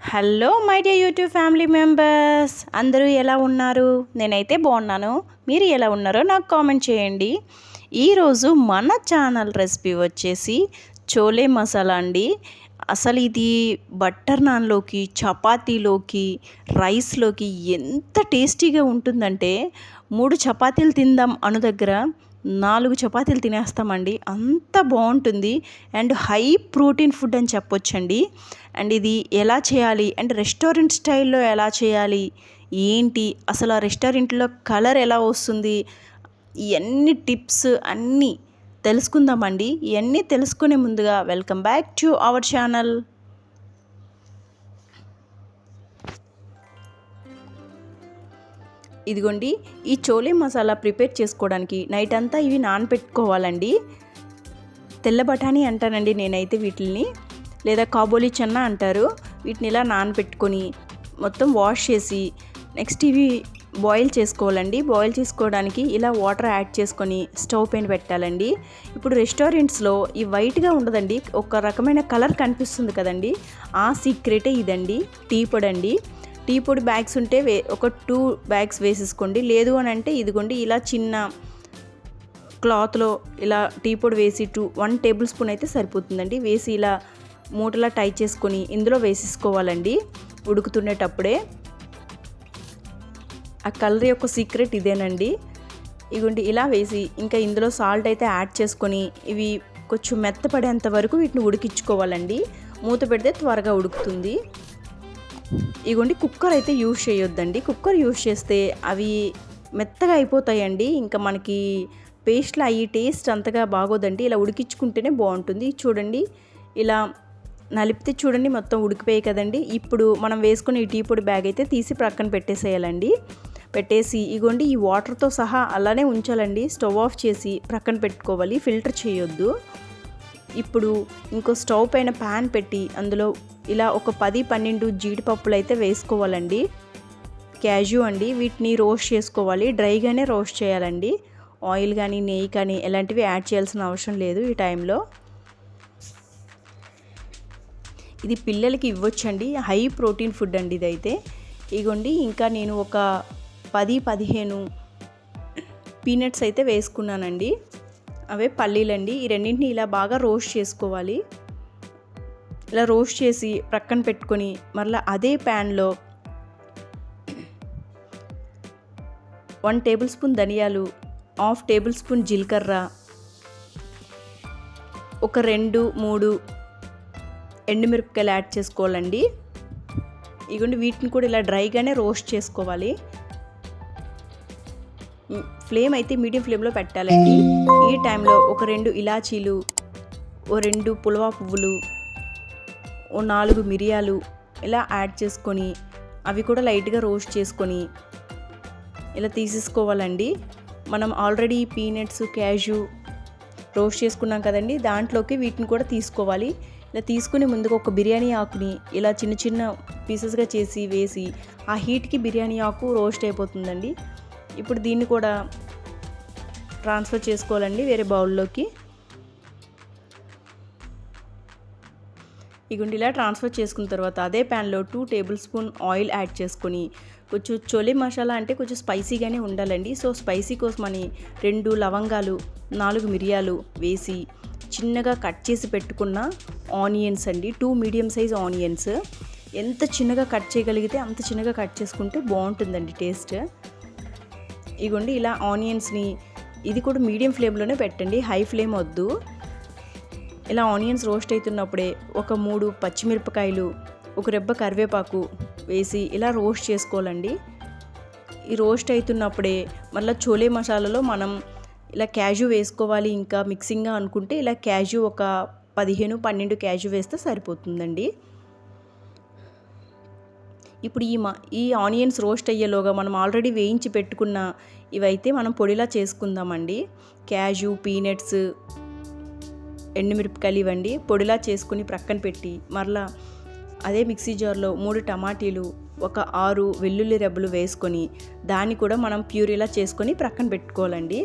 Hello my dear YouTube family members. అందరూ ఎలా ఉన్నారు? నేనైతే బాగున్నాను. మీరు ఎలా ఉన్నారో నాకు కామెంట్ చేయండి. ఈరోజు మన ఛానల్ రెసిపీ వచ్చేసి చోలే మసాలా అండి. అసలు ఇది బట్టర్ నాన్లోకి చపాతీలోకి రైస్లోకి ఎంత టేస్టీగా ఉంటుందంటే మూడు చపాతీలు తిందాం అను దగ్గర నాలుగు చపాతీలు తినేస్తామండి. అంత బాగుంటుంది. అండ్ హై ప్రోటీన్ ఫుడ్ అని చెప్పొచ్చండి. అండ్ ఇది ఎలా చేయాలి? అండ్ రెస్టారెంట్ స్టైల్లో ఎలా చేయాలి? ఏంటి? అసలు ఆ రెస్టారెంట్లో కలర్ ఎలా వస్తుంది? ఇవన్నీ టిప్స్ అన్నీ తెలుసుకుందామండి. ఇవన్నీ తెలుసుకునే ముందుగా welcome back to our channel. ఇదిగోండి ఈ చోలే మసాలా ప్రిపేర్ చేసుకోవడానికి నైట్ అంతా ఇవి నానబెట్టుకోవాలండి తెల్ల బఠానీ అంటానండి నేనైతే వీటిని లేదా కాబోలి చెన్న అంటారు. వీటిని ఇలా నానబెట్టుకొని మొత్తం వాష్ చేసి నెక్స్ట్ ఇవి బాయిల్ చేసుకోవాలండి. బాయిల్ చేసుకోవడానికి ఇలా వాటర్ యాడ్ చేసుకొని స్టవ్ పైన పెట్టాలండి. ఇప్పుడు రెస్టారెంట్స్లో ఈ వైట్గా ఉండదండి. ఒక రకమైన కలర్ కనిపిస్తుంది కదండి. ఆ సీక్రెటే ఇదండి. టీ పొడి అండి టీ పొడి బ్యాగ్స్ ఉంటే వే ఒక టూ బ్యాగ్స్ వేసేసుకోండి. లేదు అని అంటే ఇదిగోండి ఇలా చిన్న క్లాత్లో ఇలా టీ పొడి వేసి టూ వన్ టేబుల్ స్పూన్ అయితే సరిపోతుందండి. వేసి ఇలా మూటలా టై చేసుకొని ఇందులో వేసేసుకోవాలండి ఉడుకుతుండేటప్పుడే ఆ కలర్ యొక్క సీక్రెట్ ఇదేనండి. ఇగుండి ఇలా వేసి ఇంకా ఇందులో సాల్ట్ అయితే యాడ్ చేసుకొని ఇవి కొంచెం మెత్తపడేంత వరకు వీటిని ఉడికించుకోవాలండి. మూత పెడితే త్వరగా ఉడుకుతుంది. ఇగోండి కుక్కర్ అయితే యూజ్ చేయొద్దండి. కుక్కర్ యూజ్ చేస్తే అవి మెత్తగా అయిపోతాయండి. ఇంకా మనకి పేస్ట్లో అయ్యి టేస్ట్ అంతగా బాగోదండి. ఇలా ఉడికించుకుంటేనే బాగుంటుంది. చూడండి ఇలా నలిపితే చూడండి మొత్తం ఉడికిపోయాయి కదండి. ఇప్పుడు మనం వేసుకున్న ఈ టీ పొడి బ్యాగ్ అయితే తీసి ప్రక్కన పెట్టేసేయాలండి. పెట్టేసి ఇగోండి ఈ వాటర్తో సహా అలానే ఉంచాలండి. స్టవ్ ఆఫ్ చేసి ప్రక్కన పెట్టుకోవాలి. ఫిల్టర్ చేయొద్దు. ఇప్పుడు ఇంకో స్టవ్ పైన ప్యాన్ పెట్టి అందులో ఇలా ఒక పది పన్నెండు జీడిపప్పులు అయితే వేసుకోవాలండి. క్యాజు అండి వీటిని రోస్ట్ చేసుకోవాలి. డ్రైగానే రోస్ట్ చేయాలండి. ఆయిల్ కానీ నెయ్యి కానీ ఇలాంటివి యాడ్ చేయాల్సిన అవసరం లేదు ఈ టైంలో. ఇది పిల్లలకి ఇవ్వచ్చండి. హై ప్రోటీన్ ఫుడ్ అండి ఇదైతే. ఇగోండి ఇంకా నేను ఒక పది పదిహేను పీనట్స్ అయితే వేసుకున్నానండి. అవే పల్లీలండి. ఈ రెండింటిని ఇలా బాగా రోస్ట్ చేసుకోవాలి. ఇలా రోస్ట్ చేసి ప్రక్కన పెట్టుకొని మరలా అదే ప్యాన్లో వన్ టేబుల్ స్పూన్ ధనియాలు హాఫ్ టేబుల్ స్పూన్ జీలకర్ర ఒక రెండు మూడు ఎండుమిరపకాయలు యాడ్ చేసుకోవాలండి. ఇగోండి వీటిని కూడా ఇలా డ్రైగానే రోస్ట్ చేసుకోవాలి. ఫ్లేమ్ అయితే మీడియం ఫ్లేమ్లో పెట్టాలండి. ఈ టైంలో ఒక రెండు ఇలాచీలు ఓ రెండు పులవా పువ్వులు ఓ నాలుగు మిరియాలు ఇలా యాడ్ చేసుకొని అవి కూడా లైట్గా రోస్ట్ చేసుకొని ఇలా తీసేసుకోవాలండి. మనం ఆల్రెడీ పీనట్స్ క్యాజు రోస్ట్ చేసుకున్నాం కదండి దాంట్లోకి వీటిని కూడా తీసుకోవాలి. ఇలా తీసుకుని ముందుగా ఒక బిర్యానీ ఆకుని ఇలా చిన్న చిన్న పీసెస్గా చేసి వేసి ఆ హీట్కి బిర్యానీ ఆకు రోస్ట్ అయిపోతుందండి. ఇప్పుడు దీన్ని కూడా ట్రాన్స్ఫర్ చేసుకోవాలండి వేరే బౌల్లోకి. ఇగుండి ఇలా ట్రాన్స్ఫర్ చేసుకున్న తర్వాత అదే ప్యాన్లో two tablespoon oil add చేసుకొని కొంచెం చొలి మసాలా అంటే కొంచెం స్పైసీగానే ఉండాలండి. సో స్పైసీ కోసమని రెండు లవంగాలు నాలుగు మిరియాలు వేసి చిన్నగా కట్ చేసి పెట్టుకున్న ఆనియన్స్ అండి. Two medium size onions. ఎంత చిన్నగా కట్ చేయగలిగితే అంత చిన్నగా కట్ చేసుకుంటే బాగుంటుందండి టేస్ట్. ఇగోండి ఇలా ఆనియన్స్ని ఇది కూడా మీడియం ఫ్లేమ్లోనే పెట్టండి హై ఫ్లేమ్ వద్దు. ఇలా ఆనియన్స్ రోస్ట్ అవుతున్నప్పుడే ఒక మూడు పచ్చిమిరపకాయలు ఒక రెబ్బ కరివేపాకు వేసి ఇలా రోస్ట్ చేసుకోవాలండి. ఈ రోస్ట్ అవుతున్నప్పుడే మళ్ళీ చోలే మసాలాలో మనం ఇలా క్యాజు వేసుకోవాలి ఇంకా మిక్సింగ్గా అనుకుంటే ఇలా క్యాజు ఒక పదిహేను పన్నెండు క్యాజు వేస్తే సరిపోతుందండి. ఇప్పుడు ఈ మా ఈ ఆనియన్స్ రోస్ట్ అయ్యేలోగా మనం ఆల్రెడీ వేయించి పెట్టుకున్న ఇవైతే మనం పొడిలా చేసుకుందామండి. క్యాజు పీనట్స్ ఎండుమిరపకాయలు ఇవ్వండి పొడిలా చేసుకుని ప్రక్కన పెట్టి మరలా అదే మిక్సీ జార్లో మూడు టమాటీలు ఒక ఆరు వెల్లుల్లి రెబ్బలు వేసుకొని దాన్ని కూడా మనం ప్యూరీలా చేసుకొని ప్రక్కన పెట్టుకోవాలండి.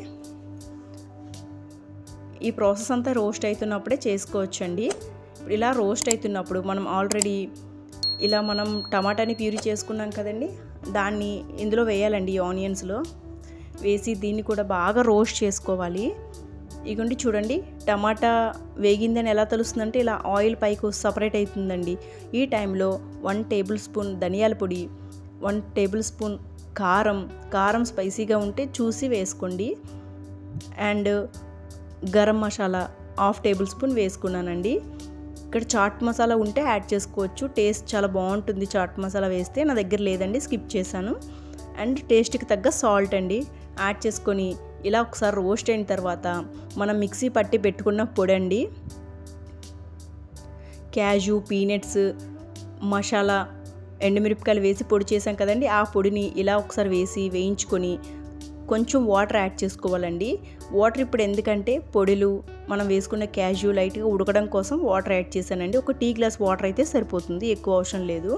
ఈ ప్రాసెస్ అంతా రోస్ట్ అవుతున్నప్పుడే చేసుకోవచ్చండి. ఇలా రోస్ట్ అవుతున్నప్పుడు మనం ఆల్రెడీ ఇలా మనం టమాటాని ప్యూరీ చేసుకున్నాం కదండి దాన్ని ఇందులో వేయాలండి ఈ ఆనియన్స్లో. వేసి దీన్ని కూడా బాగా రోస్ట్ చేసుకోవాలి. ఇగోండి చూడండి టమాటా వేగిందని ఎలా తెలుస్తుందంటే ఇలా ఆయిల్ పైకి సపరేట్ అవుతుందండి ఈ టైంలో వన్ టేబుల్ స్పూన్ ధనియాల పొడి వన్ టేబుల్ స్పూన్ కారం కారం స్పైసీగా ఉంటే చూసి వేసుకోండి. And garam masala half tablespoon వేసుకున్నానండి. ఇక్కడ చాట్ మసాలా ఉంటే యాడ్ చేసుకోవచ్చు. టేస్ట్ చాలా బాగుంటుంది చాట్ మసాలా వేస్తే. నా దగ్గర లేదండి స్కిప్ చేశాను. అండ్ టేస్ట్కి తగ్గ సాల్ట్ అండి. యాడ్ చేసుకొని ఇలా ఒకసారి రోస్ట్ అయిన తర్వాత మనం మిక్సీ పట్టి పెట్టుకున్న పొడి అండి క్యాజు పీనట్స్ మసాలా ఎండుమిరపకాయలు వేసి పొడి చేసాం కదండి. ఆ పొడిని ఇలా ఒకసారి వేసి వేయించుకొని కొంచెం వాటర్ యాడ్ చేసుకోవాలండి. వాటర్ ఇప్పుడు ఎందుకంటే పొడిలు మనం వేసుకున్న క్యాజువల్ లైట్గా ఉడకడం కోసం వాటర్ యాడ్ చేశానండి. ఒక టీ గ్లాస్ వాటర్ అయితే సరిపోతుంది ఎక్కువ అవసరం లేదు.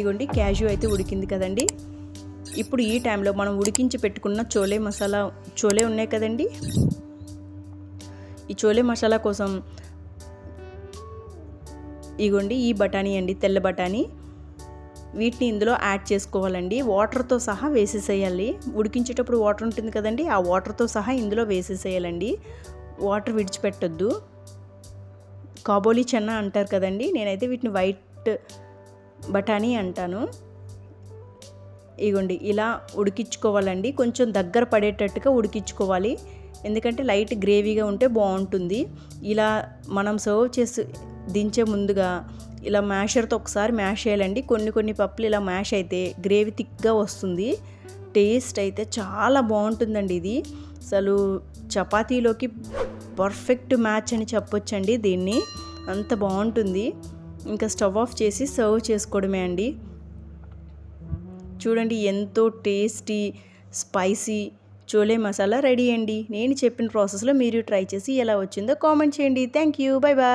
ఇగోండి క్యాజువల్ అయితే ఉడికింది కదండి. ఇప్పుడు ఈ టైంలో మనం ఉడికించి పెట్టుకున్న చోలే మసాలా చోలే ఉన్నాయి కదండి. ఈ చోలే మసాలా కోసం ఇగోండి ఈ బఠానీ అండి తెల్ల బఠానీ. వీటిని ఇందులో యాడ్ చేసుకోవాలండి. వాటర్తో సహా వేసేసేయాలి. ఉడికించేటప్పుడు వాటర్ ఉంటుంది కదండి ఆ వాటర్తో సహా ఇందులో వేసేసేయాలండి. వాటర్ విడిచిపెట్టద్దు. కాబోలి చెన్న అంటారు కదండి నేనైతే వీటిని వైట్ బఠానీ అంటాను. ఇగోండి ఇలా ఉడికించుకోవాలండి. కొంచెం దగ్గర పడేటట్టుగా ఉడికించుకోవాలి. ఎందుకంటే లైట్ గ్రేవీగా ఉంటే బాగుంటుంది. ఇలా మనం సర్వ్ చేసి దించే ముందుగా ఇలా మ్యాషర్తో ఒకసారి మ్యాష్ చేయాలండి. కొన్ని కొన్ని పప్పులు ఇలా మ్యాష్ అయితే గ్రేవీ థిక్గా వస్తుంది. టేస్ట్ అయితే చాలా బాగుంటుందండి ఇది. అసలు చపాతీలోకి పర్ఫెక్ట్ మ్యాచ్ అని చెప్పొచ్చండి దీన్ని. అంత బాగుంటుంది. ఇంకా స్టవ్ ఆఫ్ చేసి సర్వ్ చేసుకోవడమే అండి. చూడండి ఎంతో tasty spicy chole masala ready అండి. నేను చెప్పిన ప్రాసెస్లో మీరు ట్రై చేసి ఎలా వచ్చిందో కామెంట్ చేయండి. Thank you. Bye bye